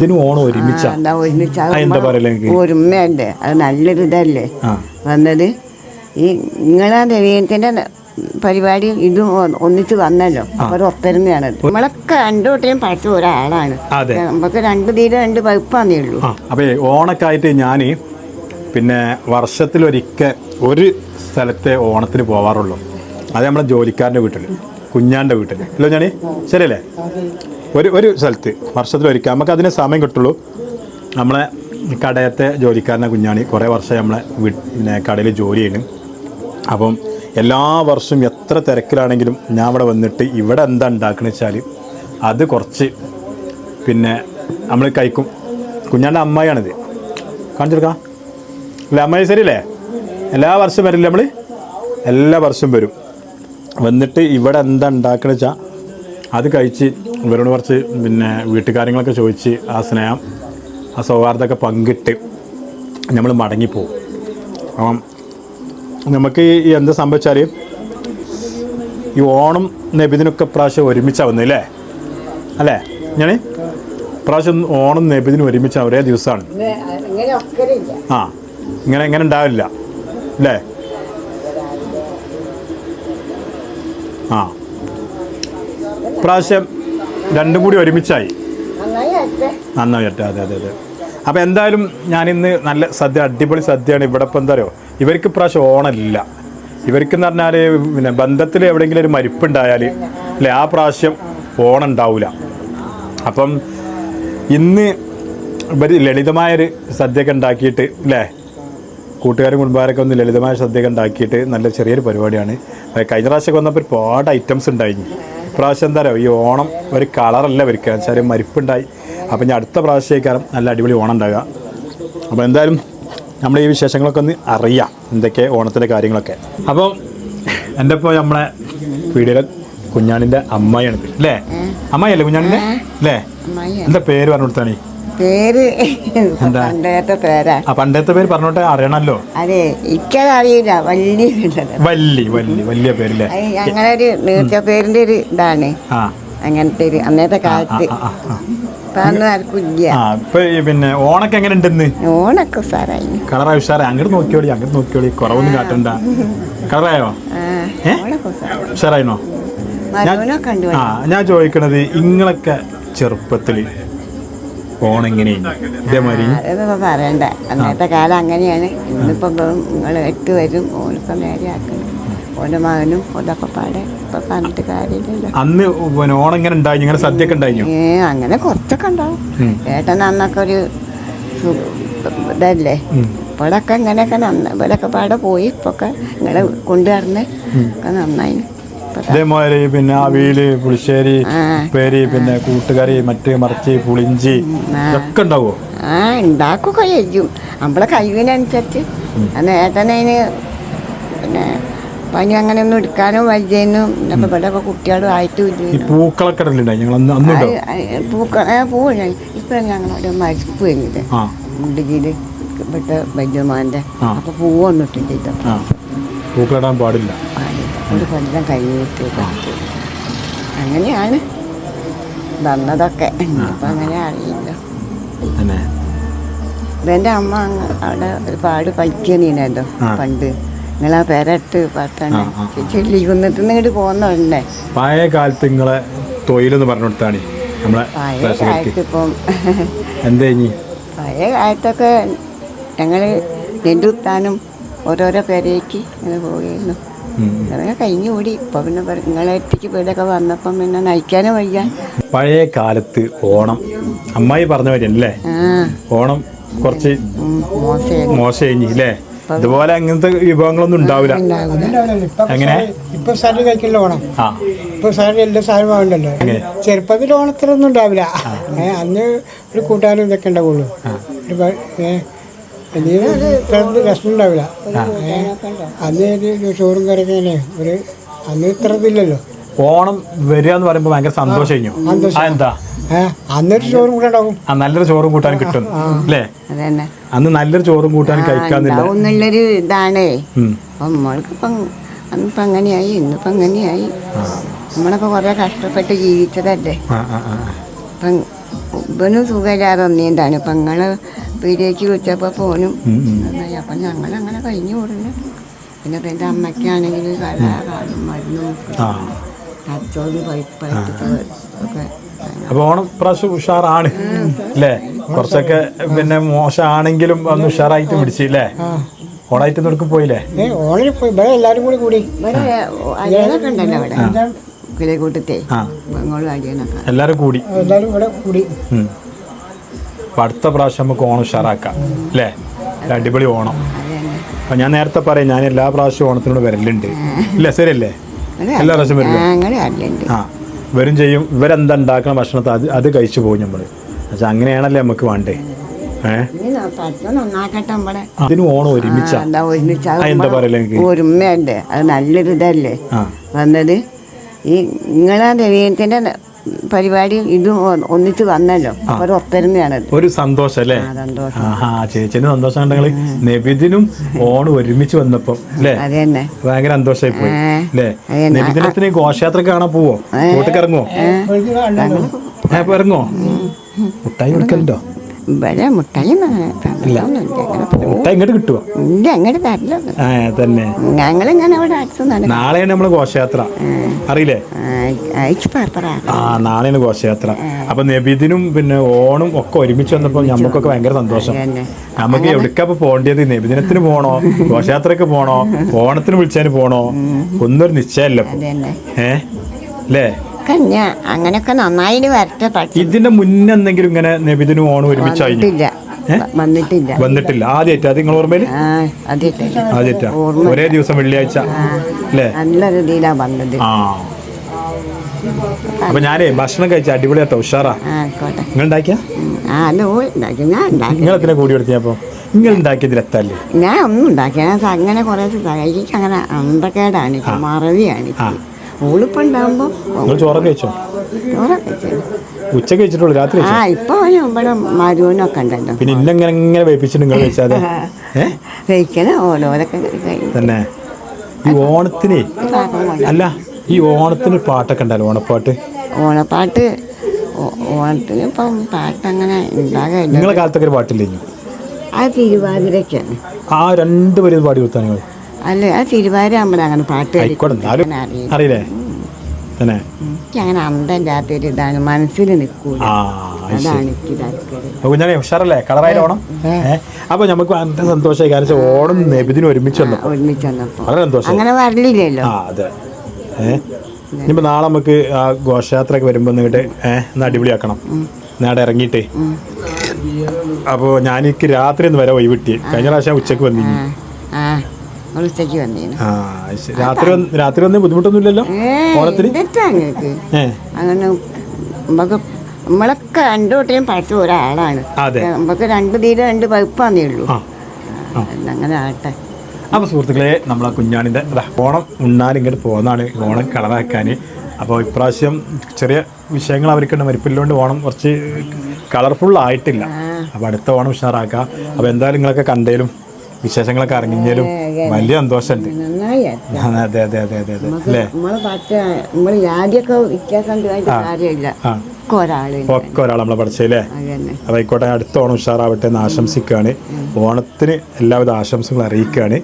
ഇതിന് ഓണം ഒരുമിച്ച? എന്താ എന്താ? ഒരുമയല്ലേ അത് നല്ലൊരു ഇതല്ലേ? വന്നത്. ഈ നിങ്ങളെ ദൈവത്തിന്റെ പരിപാടി ഇതും ഒന്നിച്ചു വന്നല്ലോ. അപ്പൊ ഒരു ഒത്തൊരുമയാണ് നമ്മളൊക്കെ രണ്ടു കൂട്ടരും പഠിച്ച ഒരാളാണ്. നമുക്ക് രണ്ടു തീരെ രണ്ട് വകുപ്പാന്നേ ഉള്ളൂ. അപ്പൊ അപ്പോൾ ഓണൊക്കെ ആയിട്ട് ഞാൻ പിന്നെ വർഷത്തിലൊരിക്കൽ ഒരു സ്ഥലത്തെ ഓണത്തിന് പോവാറുള്ളൂ. അത് നമ്മളെ ജോലിക്കാരന്റെ വീട്ടിൽ കുഞ്ഞാന്റെ വീട്ടിൽ അല്ലോ ഞാൻ ശരിയല്ലേ? ഒരു ഒരു സ്ഥലത്ത് വർഷത്തിലൊരിക്കൽ. നമുക്ക് അതിന് സമയം കിട്ടുള്ളൂ. നമ്മളെ കടയത്തെ ജോലിക്കാരനെ കുഞ്ഞാണി കുറേ വർഷം നമ്മളെ പിന്നെ കടയിൽ ജോലി ചെയ്യുന്നു. അപ്പം എല്ലാ വർഷവും എത്ര തിരക്കിലാണെങ്കിലും ഞാൻ ഇവിടെ വന്നിട്ട് ഇവിടെ എന്താ ഉണ്ടാക്കണമെന്ന് വെച്ചാൽ അത് കുറച്ച് പിന്നെ നമ്മൾ കഴിക്കും. കുഞ്ഞാന്റെ അമ്മായിയാണിത്. കാണിച്ചെടുക്കാം അല്ലേ അമ്മായി ശരിയല്ലേ? എല്ലാ വർഷവും വരില്ലേ നമ്മൾ എല്ലാ വർഷവും വരും. വന്നിട്ട് ഇവിടെ എന്താ ഉണ്ടാക്കണമെന്ന് വെച്ചാൽ അത് കഴിച്ച് ഇവരോട് കുറച്ച് പിന്നെ വീട്ടുകാര്യങ്ങളൊക്കെ ചോദിച്ച് ആ സ്നേഹം ആ സൗഹാർദ്ദമൊക്കെ പങ്കിട്ട് നമ്മൾ മടങ്ങിപ്പോവും. അപ്പം നമുക്ക് ഈ എന്താ സംഭവിച്ചാൽ ഈ ഓണം നബിദിനൊക്കെ പ്രാവശ്യം ഒരുമിച്ചാവുന്നു അല്ലേ? അല്ലേ? ഞാൻ പ്രാവശ്യം ഓണം നബിദിനും ഒരുമിച്ച് ഒരേ ദിവസമാണ് ആ ഇങ്ങനെ ഇങ്ങനെ ഉണ്ടാവില്ല. അല്ലേ? ആ. പ്രാവശ്യം രണ്ടും കൂടി ഒരുമിച്ചായി. നന്നായി അറ്റ അതെ അതെ അതെ. അപ്പോൾ എന്തായാലും ഞാനിന്ന് നല്ല സദ്യ അടിപൊളി സദ്യയാണ്. ഇവിടെ ഇപ്പം എന്താ പറയുക ഇവർക്ക് ഇപ്രാവശ്യം ഓണമില്ല. ഇവർക്ക് എന്ന് പറഞ്ഞാൽ പിന്നെ ബന്ധത്തിൽ എവിടെയെങ്കിലും ഒരു മരിപ്പുണ്ടായാൽ അല്ലേ ആ പ്രാവശ്യം ഓണം ഉണ്ടാവില്ല അപ്പം ഇന്ന് ഇവർ ലളിതമായൊരു സദ്യയൊക്കെ ഉണ്ടാക്കിയിട്ട് അല്ലേ കൂട്ടുകാരും കുടുംബക്കാരൊക്കെ ഒന്ന് ലളിതമായ സദ്യയൊക്കെ ഉണ്ടാക്കിയിട്ട് നല്ല ചെറിയൊരു പരിപാടിയാണ്. കഴിഞ്ഞ പ്രാവശ്യമൊക്കെ വന്നപ്പോൾ ഒരുപാട് ഐറ്റംസ് ഉണ്ടായിരുന്നു. ഇപ്രാവശ്യം എന്താ പറയുക ഈ ഓണം ഒരു കളറല്ല വരിക്കുക. വെച്ചാൽ മരിപ്പുണ്ടായി. അപ്പം ഇനി അടുത്ത പ്രാവശ്യക്കാരം നല്ല അടിപൊളി ഓണം ഉണ്ടാകുക അപ്പോൾ എന്തായാലും നമ്മൾ ഈ വിശേഷങ്ങളൊക്കെ ഒന്ന് അറിയാം എന്തൊക്കെ ഓണത്തിന്റെ കാര്യങ്ങളൊക്കെ. അപ്പോൾ എന്റെ ഇപ്പോൾ നമ്മളെ വീഡിയോയിലെ കുഞ്ഞാണിന്റെ അമ്മയാണ് അല്ലേ അമ്മായിയല്ലേ കുഞ്ഞാണിന്റെ? അല്ലേ എന്താ പേര് പറഞ്ഞു കൊടുത്താണ് പേര്? പണ്ടത്തെ പേരാ. ആ പണ്ടത്തെ പേര് പറഞ്ഞോട്ടെ അറിയണല്ലോ. അതെ എനിക്കതറിയില്ല. വലിയ പേരത് വല്ലി വല്ലി വലിയ പേരല്ലേ? ഞങ്ങളൊരു നീർച്ച പേരിന്റെ ഒരു ഇതാണ്. അങ്ങനത്തെ ഒരു അന്നത്തെ കാലത്ത്. പിന്നെ ഓണൊക്കെ എങ്ങനെ ഉണ്ടെന്ന്? ഓണൊക്കെ സാറായി കളറാ ഉഷാറായി. അങ്ങോട്ട് നോക്കിയോളി അങ്ങോട്ട് നോക്കിയോളി. കുറവൊന്നും കാട്ടണ്ട. കളറായോ? ഏ? ഉഷാറായിനോ ഞാൻ ചോദിക്കണത് ഇങ്ങളൊക്കെ ചെറുപ്പത്തിൽ പറയണ്ട. അന്നത്തെ കാലം അങ്ങനെയാണ്. ഇന്നിപ്പോ നിങ്ങൾ എട്ട് വരും ഓനിപ്പം നേരെയാക്കണം ഓന്റെ മകനും ഓതൊക്കെ പാടെ ഇപ്പൊ പറഞ്ഞിട്ട് കാര്യമില്ലല്ലോ. അന്ന് ഓണം ഉണ്ടായി ഇങ്ങനെ ഉണ്ടായിനോ ഏ അങ്ങനെ കുറച്ചൊക്കെ ഉണ്ടാവും. ഏട്ടൻ അന്നൊക്കെ ഒരു ഇതല്ലേ? ഇപ്പോഴൊക്കെ ഇങ്ങനെയൊക്കെ നന്ന ഇവരൊക്കെ പാടെ പോയി ഇപ്പൊക്കെ ഇങ്ങനെ കൊണ്ടുവരണേ ഒക്കെ നന്നായി ഇതേമാതിരി പിന്നെ അവിയൽ പുളിശ്ശേരി. ഉപ്പേരി പിന്നെ കൂട്ടുകറി മറ്റ് മറച്ചി പുളിഞ്ചി ഒക്കെ ഇതൊക്കെ ഉണ്ടാവോ ആ ഉണ്ടാക്കുകയൊക്കെ ചെയ്യും. നമ്മളെ കഴിവിനനുസരിച്ച്. അന്ന് ഏട്ടനതിന് പിന്നെ പനി അങ്ങനെയൊന്നും എടുക്കാനും വൈദ്യനും പിന്നെ ഇവിടെ ഒക്കെ കുട്ടികളും ആയിട്ടും ഇല്ല പൂക്കളൊക്കെ ഇടലുണ്ടായി? ഞങ്ങൾ അന്ന് അന്നുണ്ടോ പൂക്ക പൂവ് ഇപ്പം ഞങ്ങളവിടെ മരിപ്പ് കഴിഞ്ഞത് മുണ്ടിഗിൽ ഇവിടുത്തെ വൈദ്യമാന്റെ. അപ്പോൾ പൂവൊന്നും ഇട്ടിട്ടില്ല പൂക്കളിടാൻ പാടില്ല. ഒരു കൊല്ലം കഴിഞ്ഞിട്ട്. അങ്ങനെയാണ് തന്നതൊക്കെ ഇപ്പം അങ്ങനെ അറിയില്ല. ഇതെന്റെ അമ്മ അവിടെ ഒരുപാട് പൈക്കണീനല്ലോ. പണ്ട്. പത്തന്നെ ആ, ആ, ചെല്ലി കുന്നിട്ട് ഇങ്ങോട്ട് പോകുന്നുണ്ടേ പഴയ കാലത്ത് നിങ്ങളെ തൊഴിലെന്ന് പറഞ്ഞു കൊടുത്താണ് നമ്മളെ പഴയ പ്രേക്ഷകർക്ക്. കാലത്ത് ഇപ്പം എന്താ ഇനി? പഴയ കാലത്തൊക്കെ ഞങ്ങൾ നെല്ലുത്താനും ഓരോരോ പേരേക്ക് ഇങ്ങനെ പോയിരുന്നു ഉം. അതൊക്കെ കഴിഞ്ഞു കൂടി ഇപ്പം പിന്നെ നിങ്ങളെ എത്തിക്ക് വീടൊക്കെ വന്നപ്പം പിന്നെ നയിക്കാനും വയ്യ. പഴയ കാലത്ത് ഓണം. അമ്മായി പറഞ്ഞ വരെ അല്ലേ ആ. ഓണം കുറച്ച് മോശം കഴിഞ്ഞു അല്ലേ ഇതുപോലെ അങ്ങനത്തെ വിഭവങ്ങളൊന്നും ഉണ്ടാവില്ല. അങ്ങനെ ഇപ്പൊ സാരി കഴിക്കില്ല ഓണം. ഇപ്പൊ സാരി എല്ലാ സാധനം ആവില്ലല്ലോ ചെറുപ്പത്തിൽ ഓണത്തിലൊന്നും ഉണ്ടാവില്ല. അന്ന് ഒരു കൂട്ടാനും ഇതൊക്കെ ഉണ്ടാവുള്ളൂ. എന്തെങ്കിലും ഇത്രയൊന്നും രസം ഉണ്ടാവില്ല. അന്ന് ഒരു ചോറും കറിയൊക്കെ ഇങ്ങനെ ഒരു അന്ന് ഇത്ര ഇതില്ലല്ലോ. ഓണം വരിക എന്ന് പറയുമ്പോൾ ഭയങ്കര സന്തോഷം എന്താ അന്നൊരു ചോറും കൂട്ടാൻ ആ നല്ലൊരു ചോറും കൂട്ടാൻ കിട്ടും. അല്ലേ? അന്ന് നല്ലൊരു ചോറും കൂട്ടാൻ കഴിക്കാന്നില്ല ഒന്നുള്ളൊരു ഇതാണ്. നമ്മൾക്കിപ്പം അന്നിപ്പം അങ്ങനെയായി ഇന്നിപ്പം അങ്ങനെയായി. നമ്മളൊക്കെ കുറേ കഷ്ടപ്പെട്ട് ജീവിച്ചതല്ലേ? ഇപ്പൊ ഇവനും സുഖമില്ലാതെ ഒന്നേണ്ടാണ് ഇപ്പം ഞങ്ങൾ പീടിയേക്ക് വിളിച്ചപ്പോൾ ഫോനും. നന്നായി അപ്പം ഞങ്ങൾ അങ്ങനെ കഴിഞ്ഞു കൂടുന്നു പിന്നെ എന്റെ അമ്മയ്ക്കാണെങ്കിൽ കലാകാലം കാലും മരുന്നും ആ. കച്ചോടി പൈപ്പായിട്ട് ഒക്കെ അപ്പൊ ഓണം പ്രാവശ്യം ഉഷാറാണ്. അല്ലേ? കുറച്ചൊക്കെ പിന്നെ മോശമാണെങ്കിലും ഒന്ന് ഉഷാറായിട്ട് പിടിച്ചു അല്ലേ? ഓണായിട്ട് നിനക്ക് പോയില്ലേ? ഓണിൽ പോയി. ഇവിടെ എല്ലാവരും കൂടി കൂടി. അരിയനൊക്കെ ഉണ്ടല്ലോ ഇവിടെ കിളി കൂട്ടത്തെ ആ. പെങ്ങളും അരിയനൊക്കെ എല്ലാരും കൂടി. എല്ലാവരും ഇവിടെ കൂടി. അപ്പൊ അടുത്ത പ്രാവശ്യം നമുക്ക് ഓണം ഉഷാറാക്കാം അല്ലേ? അടിപൊളി ഓണം. അപ്പം ഞാൻ നേരത്തെ പറയാം ഞാൻ എല്ലാ പ്രാവശ്യവും ഓണത്തിനോട് വരലുണ്ട്. ഇല്ല ശരിയല്ലേ? എല്ലാ പ്രാവശ്യം അറിയുന്നുണ്ട് ആ വരും ചെയ്യും. ഇവരെന്താ ഉണ്ടാക്കുന്ന ഭക്ഷണത്തെ അത് അത് കഴിച്ചു പോകും നമ്മൾ. പക്ഷെ അങ്ങനെയാണല്ലേ നമുക്ക് വേണ്ടേ? അതിന് ഓണം ഒരുമിച്ച? ആ, എന്താ ഒരുമിച്ച്? അത്? ഒരുമയുണ്ട്. നല്ലൊരു ഇതല്ലേ വന്നത് ഈ നിങ്ങളെ ദൈവത്തിന്റെ പരിപാടി ഇതും ഒന്നിച്ച് വന്നല്ലോ. ഒരു ഒത്തൊരുമയാണത് ഒരു സന്തോഷം അല്ലേ? ചേച്ചിന് സന്തോഷം ഉണ്ടെങ്കിൽ നബിദിനും ഓണം ഒരുമിച്ച് വന്നപ്പോ അല്ലേ? ഭയങ്കര സന്തോഷമായി പോയി ഏ. അല്ലേ? അത് നബിദിനത്തിന് ഘോഷയാത്ര കാണാൻ പോവോ? കൂട്ടക്ക് ഇറങ്ങോ ഇപ്പോഴത്തെ കണ്ടല്ലോ ഏ ഇപ്പൊ ഇറങ്ങോ മുട്ടായി കൊടുക്കലുണ്ടോ? ഇവിടെ മുട്ടായി മുട്ടായി ഇങ്ങോട്ട് കിട്ടുവോ? ഇല്ല അങ്ങോട്ട് തരില്ല. തന്നെ ഞങ്ങളിങ്ങനെ ഇവിടെ അടുത്ത് നടക്കും. നാളെയാണ് നമ്മൾ ഘോഷയാത്ര. അറിയില്ലേ? ആ നാളെയാണ് ഘോഷയാത്ര. അപ്പൊ നബിദിനും പിന്നെ ഓണും ഒക്കെ ഒരുമിച്ച് വന്നപ്പോ നമുക്കൊക്കെ ഭയങ്കര സന്തോഷം. നമുക്ക് എവിടേക്കാ പോകേണ്ടത്? നബിദിനത്തിന് പോണോ? ഘോഷയാത്രക്ക് പോണോ? ഓണത്തിന് വിളിച്ചാൽ പോണോ? ഒന്നൊരു നിശ്ചയമല്ല ഏ? അല്ലേ കഞ്ഞ അങ്ങനെയൊക്കെ നന്നായിട്ട് വരട്ടെ പഠിച്ചു. ഇതിന്റെ മുന്നേ എന്തെങ്കിലും ഇങ്ങനെ നബിദിനും ഓണം ഒരുമിച്ച് വന്നിട്ടില്ല. വന്നിട്ടില്ല. വന്നിട്ടില്ല. ആദ്യമായിട്ട് അത് നിങ്ങൾ ഓർമ്മയിൽ? ആ ഒരേ ദിവസം വെള്ളിയാഴ്ച അല്ലേ? നല്ല രീതിയിലാ വന്നത്. അപ്പൊ ഞാനേ ഭക്ഷണം കഴിച്ച അടിപൊളിയാട്ടോ ഉഷാറാ. നിങ്ങൾ ഉണ്ടാക്കിയ? ഉണ്ടാക്കി. ഞാൻ ഉണ്ടാക്കി. നിങ്ങൾ എത്ര കൂടി കൊടുത്തപ്പോ നിങ്ങൾ ഉണ്ടാക്കിയതിൽ എത്തല്ലേ ഞാൻ ഒന്നും ഉണ്ടാക്കിയ അങ്ങനെ കുറേ എനിക്ക് അങ്ങനെ എനിക്ക് മറവിയാണ്. ഓളിപ്പം ഉണ്ടാകുമ്പോൾ നിങ്ങൾ ചോറൊക്കെ കഴിച്ചോ? ചോറൊക്കെ ചെയ്യും ഉച്ചയ്ക്ക് രാത്രി ആ ഇപ്പൊ ഇവിടെ മരുവനൊക്കെ ഉണ്ടല്ലോ. പിന്നെ ഇന്നെങ്ങനെ ഇങ്ങനെ വേപ്പിച്ചിട്ട് നിങ്ങൾ കഴിച്ചാതെ? കഴിക്കണ ഓരോരൊക്കെ തന്നെ. ഈ ഓണത്തിനെ അല്ല ഈ ഓണത്തിന് പാട്ടൊക്കെ ഉണ്ടല്ലോ ഓണപ്പാട്ട്? ഓണപ്പാട്ട് ഓണത്തിന് ഇപ്പം പാട്ടങ്ങനെ ഉണ്ടാകില്ല നിങ്ങളെ കാലത്തൊക്കെ ഒരു പാട്ടില്ലേ ആ തിരുവാതിരക്കാണ് ആ രണ്ട് പേര് പാടി നിങ്ങൾ? അല്ല? ആ അങ്ങനെ പാട്ട് അറിയില്ല. തന്നെ. അങ്ങനെ അന്തമില്ലാത്തൊരു ഇതാണ്. മനസ്സിൽ അപ്പൊ കുഞ്ഞാണെ ഉഷാറല്ലേ? കളറായ ഓണം? അപ്പൊ നമുക്ക് ഭയങ്കര സന്തോഷമായി. കാരണം ഓണം നബിദിനും ഒരുമിച്ച് ഒരുമിച്ച് വളരെ സന്തോഷം അങ്ങനെ വരലില്ലല്ലോ. അതെ. ഇനിയിപ്പോ നാളെ നമുക്ക് ആ ഘോഷയാത്രയൊക്കെ വരുമ്പോ എന്നിട്ട് ഏഹ് ഒന്ന് അടിപൊളിയാക്കണം. നാടെ ഇറങ്ങിയിട്ടേ. അപ്പോൾ ഞാൻ എനിക്ക് രാത്രി ഒന്ന് വരെ ഒഴിവിട്ടി കഴിഞ്ഞ പ്രാവശ്യം ഉച്ചയ്ക്ക് വന്നിരുന്നു. ഉച്ചയ്ക്ക് വന്നേനു. ആ ശരി. രാത്രി വന്ന് രാത്രി വന്ന് ബുദ്ധിമുട്ടൊന്നുമില്ലല്ലോ? ഓണത്തിന്? അങ്ങനെ നമുക്ക് നമ്മളൊക്കെ രണ്ടു കൂട്ടിയും പഠിച്ച ഒരാളാണ്. അതെ. നമുക്ക് രണ്ട് തീരെ രണ്ട് വകുപ്പാന്നേ ഉള്ളൂ. ആ അങ്ങനെ ആട്ടെ അപ്പോൾ സുഹൃത്തുക്കളെ നമ്മളെ കുഞ്ഞാണിന്റെ അതാ ഓണം ഉണ്ണാൻ ഇങ്ങോട്ട് പോകുന്നതാണ്. ഓണം കളറാക്കാൻ അപ്പോൾ ഇപ്രാവശ്യം ചെറിയ വിഷയങ്ങൾ അവർക്കുണ്ട്. മരിപ്പില്ലോണ്ട് ഓണം കുറച്ച് കളർഫുൾ ആയിട്ടില്ല അപ്പോൾ അടുത്ത ഓണം ഉഷാറാക്കാം. അപ്പോൾ എന്തായാലും നിങ്ങളൊക്കെ കണ്ടേലും വിശേഷങ്ങളൊക്കെ അറിഞ്ഞാലും വലിയ സന്തോഷമുണ്ട്. അതെ അതെ അതെ അതെ അതെ അല്ലേ? ഒക്കെ ഒരാൾ നമ്മളെ പഠിച്ചല്ലേ തന്നെ ആയിക്കോട്ടെ അടുത്ത ഓണം ഉഷാറാവട്ടെ എന്ന് ആശംസിക്കുകയാണ്. ഓണത്തിന് എല്ലാവിധ ആശംസകൾ അറിയിക്കുകയാണ്.